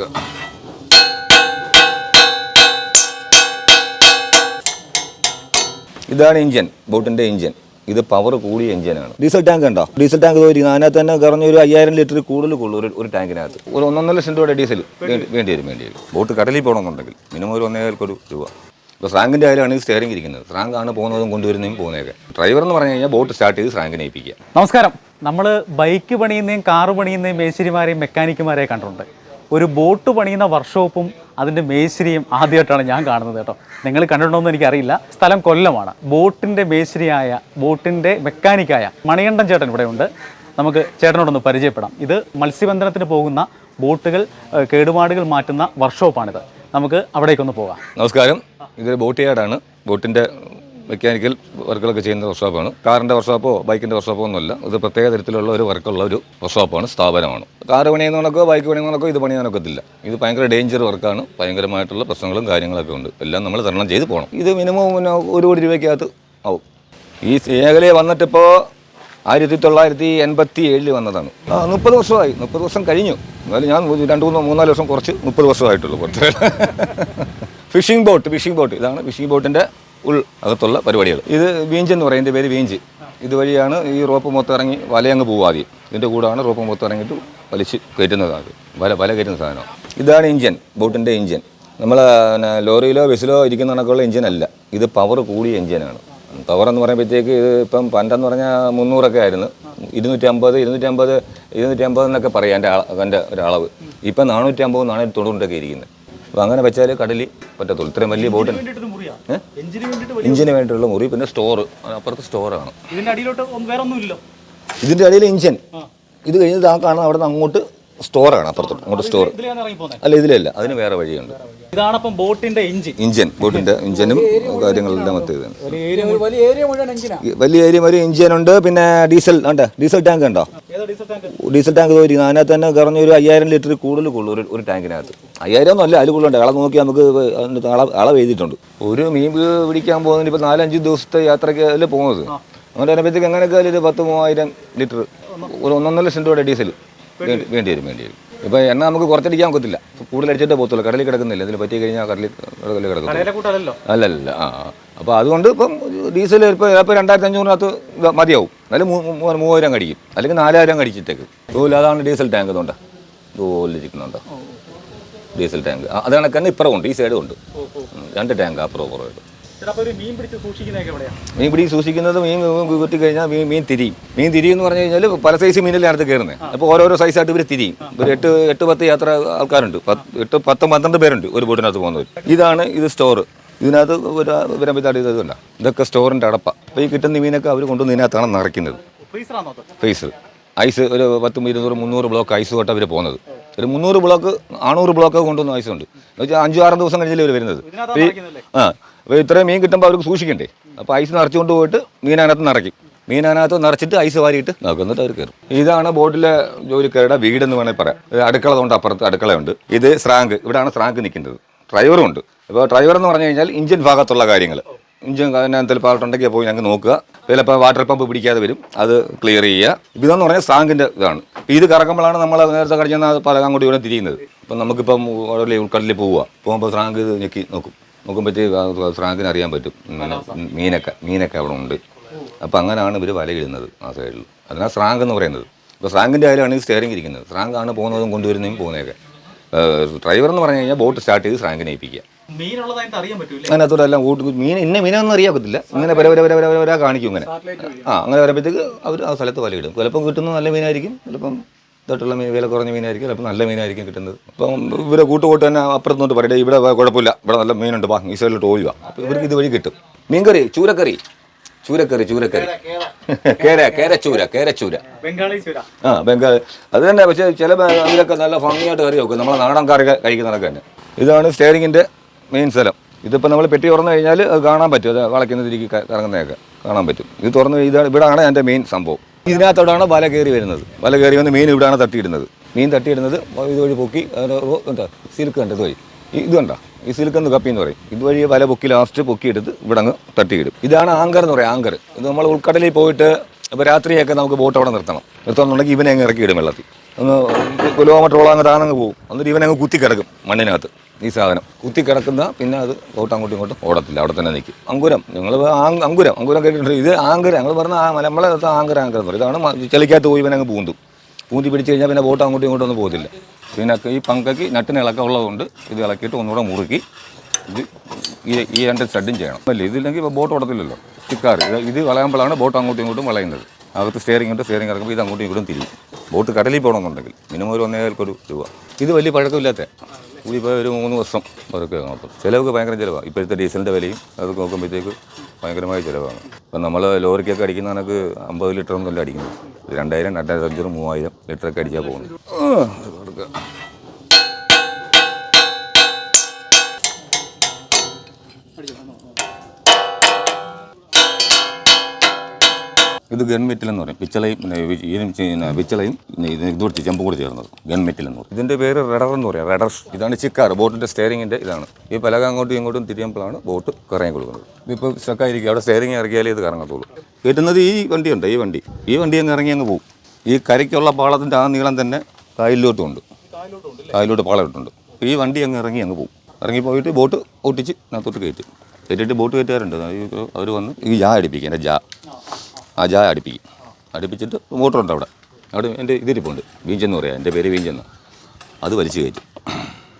കൊടുക്കുക ഇതാണ് എഞ്ചിൻ ബോട്ടിന്റെ എഞ്ചിൻ. ഇത് പവർ കൂടിയ എഞ്ചിനാണ് ഡീസൽ ടാങ്ക് ഉണ്ടോ? ഡീസൽ ടാങ്ക് തോരിക്കുന്നത് അതിനകത്ത് തന്നെ കുറഞ്ഞ ഒരു അയ്യായിരം ലിറ്റർ കൂടുതൽ കൊള്ളു ഒരു ഒരു ടാങ്കിനകത്ത്. ഒരു ഒന്നൊന്നര ലക്ഷം രൂപയുടെ ഡീസൽ വേണ്ടി വരും. വേണ്ടി വരും ബോട്ട് കടലിൽ പോകണമെന്നുണ്ടെങ്കിൽ മിനിമം ഒരു ഒന്നേകാൽക്കൊരു രൂപ. ഇപ്പോൾ സ്രാങ്കിന്റെ ആയാലാണ് ഈ സ്റ്റിയറിംഗ് ഇരിക്കുന്നത്. സ്രാങ്കാണ് പോകുന്നതും കൊണ്ടുവരുന്നതും പോകുന്നതൊക്കെ. ഡ്രൈവർ എന്ന് പറഞ്ഞു കഴിഞ്ഞാൽ ബോട്ട് സ്റ്റാർട്ട് ചെയ്ത് സ്രാങ്കിനെ ഏൽപ്പിക്കുക. നമസ്കാരം. നമ്മൾ ബൈക്ക് പണിയുന്നതും കാറ് പണിയുന്നതും മേശരിമാരെയും മെക്കാനിക്കുമാരെയും കണ്ടിട്ടുണ്ട്. ഒരു ബോട്ട് പണിയുന്ന വർക്ക്ഷോപ്പും അതിന്റെ മേശരിയും ആദ്യമായിട്ടാണ് ഞാൻ കാണുന്നത് കേട്ടോ. നിങ്ങൾ കണ്ടിട്ടുണ്ടോയെന്ന് എനിക്കറിയില്ല. സ്ഥലം കൊല്ലമാണ്. ബോട്ടിന്റെ മേശരിയായ ബോട്ടിന്റെ മെക്കാനിക്കായ മണികണ്ഠൻ ചേട്ടൻ ഇവിടെ ഉണ്ട്. നമുക്ക് ചേട്ടനോടൊന്ന് പരിചയപ്പെടാം. ഇത് മത്സ്യബന്ധനത്തിന് പോകുന്ന ബോട്ടുകൾ കേടുപാടുകൾ മാറ്റുന്ന വർക്ക്ഷോപ്പാണിത്. നമുക്ക് അവിടേക്കൊന്ന് പോകാം. നമസ്കാരം. ഇതൊരു ബോട്ട് യാർഡാണ്. ബോട്ടിന്റെ മെക്കാനിക്കൽ വർക്കുകളൊക്കെ ചെയ്യുന്ന വർക്ക്ഷോപ്പാണ്. കാറിന്റെ വർക്ക്ഷോപ്പോ ബൈക്കിന്റെ വർക്ക്ഷോപ്പോ ഒന്നുമല്ല. ഇത് പ്രത്യേക തരത്തിലുള്ള ഒരു വർക്കുള്ള ഒരു വർക്ക്ഷോപ്പാണ് സ്ഥാപനമാണ്. കാറ് പണിയുന്നവനൊക്കെ ബൈക്ക് പണിയുന്നവനൊക്കെ ഇത് പണിയാനൊക്കത്തില്ല ഇത് ഭയങ്കര ഡേഞ്ചർ വർക്കാണ് ഭയങ്കരമായിട്ടുള്ള പ്രശ്നങ്ങളും കാര്യങ്ങളൊക്കെ ഉണ്ട്. എല്ലാം നമ്മൾ തരണം ചെയ്ത് പോകണം. ഇത് മിനിമം ഒരു കോടി രൂപയ്ക്കകത്ത് ആവും. ഈ മേഖലയെ വന്നിട്ടിപ്പോൾ ആയിരത്തി തൊള്ളായിരത്തി എൺപത്തി ഏഴിൽ വന്നതാണ്. ആ മുപ്പത് വർഷമായി. മുപ്പത് വർഷം കഴിഞ്ഞു. എന്നാലും ഞാൻ രണ്ട് മൂന്ന് മൂന്നാൽ വർഷം കുറച്ച് മുപ്പത് വർഷമായിട്ടുള്ളൂ. കുറച്ച്. ഫിഷിംഗ് ബോട്ട് ഫിഷിംഗ് ബോട്ട് ഇതാണ് ഫിഷിംഗ് ബോട്ടിന്റെ ഉൾ അകത്തുള്ള പരിപാടികൾ. ഇത് വീഞ്ച് എന്ന് പറയും. ഇതിന്റെ പേര് വീഞ്ച്. ഇതുവഴിയാണ് ഈ റോപ്പ് മൊത്തം ഇറങ്ങി വലയങ്ങ് പോകും ആദ്യം. ഇതിന്റെ കൂടാണ് റോപ്പ് മൊത്തം ഇറങ്ങിയിട്ട് വലിച്ച് കയറ്റുന്നതാണ് വല വല കയറ്റുന്ന സാധനം. ഇതാണ് ഇഞ്ചൻ ബോട്ടിന്റെ ഇഞ്ചൻ നമ്മൾ പിന്നെ ലോറിയിലോ ബസ്സിലോ ഇരിക്കുന്ന കണക്കുള്ള എഞ്ചിൻ അല്ല. ഇത് പവർ കൂടിയ എഞ്ചിനാണ് പവർ എന്ന് പറയുമ്പോഴത്തേക്ക് ഇത് ഇപ്പം പണ്ടെന്ന് പറഞ്ഞാൽ മുന്നൂറൊക്കെ ആയിരുന്നു. ഇരുന്നൂറ്റി അമ്പത് ഇരുന്നൂറ്റി അമ്പത് ഇരുന്നൂറ്റി അമ്പത് എന്നൊക്കെ പറയാം എന്റെ എന്റെ ഒരളവ് ഇപ്പം നാനൂറ്റി അമ്പത് നാനൂറ്റി തൊണ്ണൂറ്റൊക്കെ ഇരിക്കുന്നത് അപ്പോൾ അങ്ങനെ വെച്ചാൽ കടലിൽ പറ്റത്തുള്ളൂ ഇത്രയും വലിയ ബോട്ട് ഏ? ഇഞ്ചിന് വേണ്ടിയിട്ടുള്ള മുറി പിന്നെ സ്റ്റോർ അപ്പുറത്ത് സ്റ്റോറാണ് ഇതിന്റെ അടിയിലോട്ട് വേറെ ഒന്നുമില്ലല്ലോ ഇതിന്റെ അടിയിൽ എഞ്ചിൻ ഇത് കഴിഞ്ഞിട്ട് ആ കാണുന്ന അവിടെ നിന്ന് അങ്ങോട്ട് സ്റ്റോറാണ് അപ്പുറത്തോട്ട്. അങ്ങോട്ട് സ്റ്റോർ അല്ല ഇതിലല്ല അതിന് വേറെ വഴിയുണ്ട്. ഇതാണപ്പം ബോട്ടിന്റെ എഞ്ചിൻ ഇഞ്ചിൻ ബോട്ടിന്റെ ഇഞ്ചിനും കാര്യങ്ങളെല്ലാം മറ്റേതാണ് വലിയ ഏരിയ എഞ്ചിനാ ഒരു ഇഞ്ചിനുണ്ട് പിന്നെ ഡീസൽ ഉണ്ട്. ഡീസൽ ടാങ്ക് ഉണ്ടോ? Diesel tank? തോരി അതിനകത്ത് തന്നെ കുറഞ്ഞ ഒരു അയ്യായിരം ലിറ്റർ കൂടുതൽ കൊള്ളു. ഒരു ഒരു ടാങ്കിനകത്ത്. അയ്യായിരം ഒന്നും അല്ല അതിൽ കൂടുതലുണ്ട്. അളവ് നോക്കി നമുക്ക് അളവ് അളവ് എഴുതിയിട്ടുണ്ട്. ഒരു മീൻ പിടിക്കാൻ പോകുന്നതിന് ഇപ്പോൾ നാലഞ്ച് ദിവസത്തെ യാത്രയ്ക്ക് അല്ലേ പോകുന്നത് അങ്ങനെ വരുമ്പോഴത്തേക്ക് എങ്ങനെയൊക്കെ ഒരു പത്ത് മൂവായിരം ലിറ്റർ ഒരു ഒന്നൊന്നര ലക്ഷം രൂപയുടെ ഡീസൽ വേണ്ടി വേണ്ടി വരും വേണ്ടി വരും. ഇപ്പോൾ എണ്ണ നമുക്ക് കുറച്ചടിക്കാൻ ഒക്കത്തില്ല. കൂടുതൽ അടിച്ചിട്ടേ പോകത്തുള്ളൂ. കടലിൽ കിടക്കുന്നില്ല. ഇതിൽ പറ്റി കഴിഞ്ഞാൽ കടലിൽ കടലിൽ കിടക്കും അല്ലല്ല ആ. അപ്പോൾ അതുകൊണ്ട് ഇപ്പം ഡീസൽ ഇപ്പോൾ ഇപ്പോൾ രണ്ടായിരത്തി അഞ്ഞൂറിനകത്ത് മതിയാവും. അല്ലെങ്കിൽ മൂവായിരം കടിക്കും അല്ലെങ്കിൽ നാലായിരം കടിച്ചിട്ടേക്ക് അതുപോലെ അതാണ് ഡീസൽ ടാങ്ക് ഇതുണ്ട് ഇതുപോലെ ഇരിക്കുന്നുണ്ട്. Diesel tank. അത് അത് കണക്കന്നെ ഇപ്പുറം ഉണ്ട്. ഈ സൈഡും ഉണ്ട്. രണ്ട് ടാങ്ക് അപ്പുറം ഒരു മീൻ പിടിച്ച് പിടി സൂക്ഷിക്കുന്നത് മീൻ കുത്തി കഴിഞ്ഞാൽ മീൻ മീൻ തിരിയും. മീൻ തിരി എന്ന് പറഞ്ഞു കഴിഞ്ഞാൽ പല സൈസ് മീനല്ലേ അടുത്ത് കയറുന്നത് അപ്പോൾ ഓരോരോ സൈസായിട്ട് ഇവർ തിരിയും. ഒരു എട്ട് എട്ട് പത്ത് യാത്ര ആൾക്കാരുണ്ട്. പത്ത് എട്ട് പത്ത് പന്ത്രണ്ട് പേരുണ്ട് ഒരു ബോട്ടിനകത്ത് പോകുന്നവർ ഇതാണ് ഇത് സ്റ്റോർ ഇതിനകത്ത് ഒരു വരുമ്പോഴത്തേക്ക് ഇത് ഇതല്ല ഇതൊക്കെ സ്റ്റോറിന്റെ അടപ്പ. അപ്പോൾ ഈ കിട്ടുന്ന മീനൊക്കെ അവർ കൊണ്ടുവന്ന് ഇതിനകത്താണ് നിറയ്ക്കുന്നത്. ഫേസ് ഐസ് ഒരു പത്തും ഇരുന്നൂറ് മുന്നൂറ് ബ്ലോക്ക് ഐസ് തൊട്ട് അവർ പോകുന്നത്. ഒരു മുന്നൂറ് ബ്ലോക്ക് നാനൂറ് ബ്ലോക്ക് കൊണ്ടുവന്ന് ഐസ് ഉണ്ട്. എന്ന് വെച്ചാൽ അഞ്ചു ആറ് ദിവസം കഴിഞ്ഞാൽ അവർ വരുന്നത്. ആ. അപ്പോൾ ഇത്രയും മീൻ കിട്ടുമ്പോൾ അവർക്ക് സൂക്ഷിക്കണ്ടേ? അപ്പോൾ ഐസ് നിറച്ചുകൊണ്ട് പോയിട്ട് മീൻ അതിനകത്ത് നിറയ്ക്കും. മീൻ അതിനകത്ത് നിറച്ചിട്ട് ഐസ് വാരിയിട്ട് നോക്കുന്നിട്ട് അവർ കയറും ഇതാണ് ബോട്ടിലെ ജോലിക്കാരുടെ വീടെന്ന് വേണമെങ്കിൽ പറയാം. അടുക്കള തൊണ്ട് അപ്പുറത്ത് അടുക്കളയുണ്ട്. ഇത് സ്രാങ്ക്. ഇവിടെയാണ് സ്രാങ്ക് നിൽക്കുന്നത്. ഡ്രൈവറും ഉണ്ട് അപ്പോൾ ഡ്രൈവർ എന്ന് പറഞ്ഞു കഴിഞ്ഞാൽ ഇഞ്ചിൻ ഭാഗത്തുള്ള കാര്യങ്ങൾ. ഇഞ്ചിൻ അതിനകത്ത് പാട്ടുണ്ടെങ്കിൽ പോയി ഞങ്ങൾക്ക് നോക്കുക. ചിലപ്പോൾ വാട്ടർ പമ്പ് പിടിക്കാതെ വരും. അത് ക്ലിയർ ചെയ്യുക. ഇതെന്ന് പറഞ്ഞാൽ സാങ്കിന്റെ ഇതാണ്. ഇത് കറക്കുമ്പോഴാണ് നമ്മൾ നേരത്തെ കടിച്ചെന്ന അങ്ങോട്ട് ഇവിടെ തിരിയുന്നത്. അപ്പം നമുക്കിപ്പം ഉൾക്കടലിൽ പോവുക. പോകുമ്പോൾ സ്രാങ്ക് ഇത് ഞെക്കി നോക്കും. നോക്കുമ്പോഴത്തേക്ക് സ്രാങ്കിന് അറിയാൻ പറ്റും. മീനൊക്കെ മീനൊക്കെ അവിടെ ഉണ്ട്. അപ്പോൾ അങ്ങനെയാണ് ഇവർ വലയിടുന്നത് ആ സൈഡിൽ. അതിനാണ് സ്രാങ്ക് എന്ന് പറയുന്നത്. ഇപ്പോൾ സ്രാങ്കിന്റെ ആയാലാണ് ഈ സ്റ്റിയറിംഗ് ഇരിക്കുന്നത്. സ്രാങ്കാണ് പോകുന്നതും കൊണ്ടുവരുന്നതും പോകുന്നതൊക്കെ. ഡ്രൈവർ എന്ന് പറഞ്ഞു കഴിഞ്ഞാൽ ബോട്ട് സ്റ്റാർട്ട് ചെയ്ത് സ്രാങ്കിനെ ഏൽപ്പിക്കുക. മീനുള്ളതായിട്ട് അറിയാൻ പറ്റൂലേ അതിനകത്തോടെ എല്ലാം കൂട്ട് മീൻ ഇന്ന മീനൊന്നും അറിയാക്കത്തില്ല. ഇങ്ങനെ പര പര പര പര കാണിക്കും ഇങ്ങനെ. ആ അങ്ങനെ വരുമ്പോഴത്തേക്ക് അവർ ആ സ്ഥലത്ത് വലയിടും ചിലപ്പം കിട്ടുന്ന നല്ല മീനായിരിക്കും ചിലപ്പം ഇതായിട്ടുള്ള മീൻ വില കുറഞ്ഞ മീനായിരിക്കും ചിലപ്പോൾ നല്ല മീനായിരിക്കും കിട്ടുന്നത്. അപ്പം ഇവരെ കൂട്ടുകൂട്ട് തന്നെ അപ്പുറത്തോട്ട് പറയട്ടെ ഇവിടെ കുഴപ്പമില്ല. ഇവിടെ നല്ല മീനുണ്ട് വാ ഈ സൈഡിലോട്ട് വാ അപ്പോൾ ഇവർക്ക് ഇതുവഴി കിട്ടും. മീൻകറി ചൂരക്കറി. ചൂരക്കറി ചൂരക്കറി. കേര കേരച്ചൂര കേരച്ചൂര. ബംഗാളി ചൂര. ആ ബംഗാളി. അത് തന്നെ പക്ഷേ ചില അതിലൊക്കെ നല്ല ഭംഗിയായിട്ട് കറി വെക്കും. നമ്മളെ നാടൻ കറി കഴിക്കുന്നതൊക്കെ തന്നെ. ഇതാണ് സ്റ്റേറിങ്ങിന്റെ മെയിൻ സ്ഥലം. ഇതിപ്പോൾ നമ്മൾ പെട്ടി തുറന്നു കഴിഞ്ഞാൽ അത് കാണാൻ പറ്റും. അത് വളയ്ക്കുന്ന തിരികെ കറങ്ങുന്നതൊക്കെ കാണാൻ പറ്റും. ഇത് തുറന്നു ഇതാണ് ഇവിടാണ് എന്റെ മെയിൻ സംഭവം. ഇതിനകത്തോടാണ് വല കയറി വരുന്നത്. വല കയറി വന്ന് മീൻ ഇവിടെയാണ് തട്ടിയിടുന്നത്. മീൻ തട്ടിയിടുന്നത് ഇതുവഴി പൊക്കി എന്താ സിൽക്ക് കണ്ടത് ഈ- ഇത് കണ്ട? ഈ സിൽക്ക് എന്ന് കപ്പി എന്ന് പറയും. ഇതുവഴി വല പൊക്കി ലാസ്റ്റ് പൊക്കിയെടുത്ത് ഇവിടെ അങ്ങ് തട്ടിയിടും. ഇതാണ് ആങ്കർ എന്ന് പറയും ആങ്കർ ഇത് നമ്മൾ ഉൾക്കടലിൽ പോയിട്ട് ഇപ്പോൾ രാത്രിയൊക്കെ നമുക്ക് ബോട്ട് അവിടെ നിർത്തണം. നിർത്തണമെന്നുണ്ടെങ്കിൽ ഇവനെ അങ്ങ് ഇറക്കി ഇടും വെള്ളത്തിൽ. ഒന്ന് കിലോമീറ്ററോളം അങ്ങ് താനങ്ങ് പോകും എന്നിട്ട് ഇവനങ്ങ് കുത്തി കിടക്കും മണ്ണിനകത്ത് ഈ സാധനം. കുത്തി കിടക്കുന്ന പിന്നെ അത് ബോട്ട് അങ്ങോട്ടും ഇങ്ങോട്ടും ഓടത്തില്ല അവിടെ തന്നെ നിൽക്കും. അങ്കുരം. ഞങ്ങൾ അങ്കുരം. അങ്കുരം കേട്ടിട്ടുണ്ട്. ഇത് ആങ്കര ഞങ്ങൾ പറഞ്ഞ നമ്മളെ ആങ്കര ആങ്കരം എന്ന് പറയും. ഇതാണ് ചെളിക്കകത്ത് പോയി ഇവനങ്ങ് പൂന്തും. പൂന്തി പിടിച്ച് കഴിഞ്ഞാൽ പിന്നെ ബോട്ട് അങ്ങോട്ടും ഇങ്ങോട്ടും ഒന്നും പോകത്തില്ല. പിന്നെ ഈ പങ്കയ്ക്ക് നട്ടിന് ഇളക്കം ഉള്ളതുകൊണ്ട് ഇത് ഇളക്കിയിട്ട് ഒന്നുകൂടെ മുറുക്കി ഇത് ഈ ഈ രണ്ട് സ്റ്റഡും ചെയ്യണം. അല്ല ഇതില്ലെങ്കിൽ ബോട്ട് ഓടത്തില്ലല്ലോ. സ്റ്റിക്കാർ ഇത് ഇത് വളയുമ്പോഴാണ് ബോട്ട് അങ്ങോട്ടും ഇങ്ങോട്ടും വളയുന്നത്. അകത്ത് സ്റ്റിയറിംഗ് ഉണ്ട് സ്റ്റിയറിംഗ് ഇറക്കുമ്പോൾ ഇത് അങ്ങോട്ടും ഇങ്ങോട്ടും തിരിയും. ബോട്ട് കടലിൽ പോകണമെന്നുണ്ടെങ്കിൽ മിനിമം ഒരു ഒന്നേകാൽക്കൊരു രൂപ. ഇത് വലിയ പഴക്കമില്ലാത്ത. കൂടി ഒരു മൂന്ന് വർഷം വരൊക്കെ നോക്കും. ചിലവൊക്കെ ഭയങ്കര ചിലവാണ് ഇപ്പോഴത്തെ ഡീസലിന്റെ വിലയും അത് നോക്കുമ്പോഴത്തേക്ക് ഭയങ്കരമായ ചിലവാണ്. ഇപ്പം നമ്മൾ ലോറിക്കൊക്കെ അടിക്കുന്ന കണക്ക് അമ്പത് ലിറ്റർ ഒന്നുമല്ല അടിക്കുന്നത്. രണ്ടായിരം രണ്ടായിരത്തി അഞ്ഞൂറ് മൂവായിരം ലിറ്ററൊക്കെ അടിച്ചാൽ ഇത് കൊടുക്കുക. ഇത് ഗൺമെറ്റിൽ എന്ന് പറയും. പിച്ചളയും പിന്നെ പിച്ചളയും ഇത് ഇതുകൂടി ചെമ്പ് കൂടി ചേർന്നത്. ഗൺമെറ്റിൽ എന്ന് പറയും. ഇതിന്റെ പേര് റഡർ എന്ന് പറയാം. റഡർ ഇതാണ് ചിക്കാർ. ബോട്ടിന്റെ സ്റ്റെയറിങ്ങിന്റെ ഇതാണ്. ഈ പലക അങ്ങോട്ടും ഇങ്ങോട്ടും തിരിയുമ്പോഴാണ് ബോട്ട് കറങ്ങി കൊടുക്കുന്നത്. ഇതിപ്പോൾ സ്റ്റക്കായിരിക്കും അവിടെ സ്റ്റെയറിങ് ഇറക്കിയാലേ ഇത് കറങ്ങത്തുള്ളൂ. കയറ്റുന്നത് ഈ വണ്ടിയുണ്ട് ഈ വണ്ടി. ഈ വണ്ടി അങ്ങ് ഇറങ്ങി അങ്ങ് പോകും ഈ കരയ്ക്കുള്ള പാളത്തിന്റെ ആ നീളം തന്നെ കായലിലോട്ടും ഉണ്ട് കായലിലോട്ട് പാളയിട്ടുണ്ട് ഈ വണ്ടി അങ്ങ് ഇറങ്ങി അങ്ങ് പോകും ഇറങ്ങി പോയിട്ട് ബോട്ട് ഓട്ടിച്ച് അതിനകത്തോട്ട് കയറ്റും. കയറ്റിയിട്ട് ബോട്ട് കയറ്റാറുണ്ട്. അവർ വന്ന് ഈ ജാ അടിപ്പിക്കും എന്റെ ജാ. ആ ജാ അടിപ്പിക്കും. അടുപ്പിച്ചിട്ട് മോട്ടറുണ്ട് അവിടെ. അവിടെ എന്റെ ഇതിരിപ്പുണ്ട്. വീഞ്ചെന്ന് പറയാം. എന്റെ പേര് വീഞ്ചെന്ന്. അത് വലിച്ചു കയറ്റും.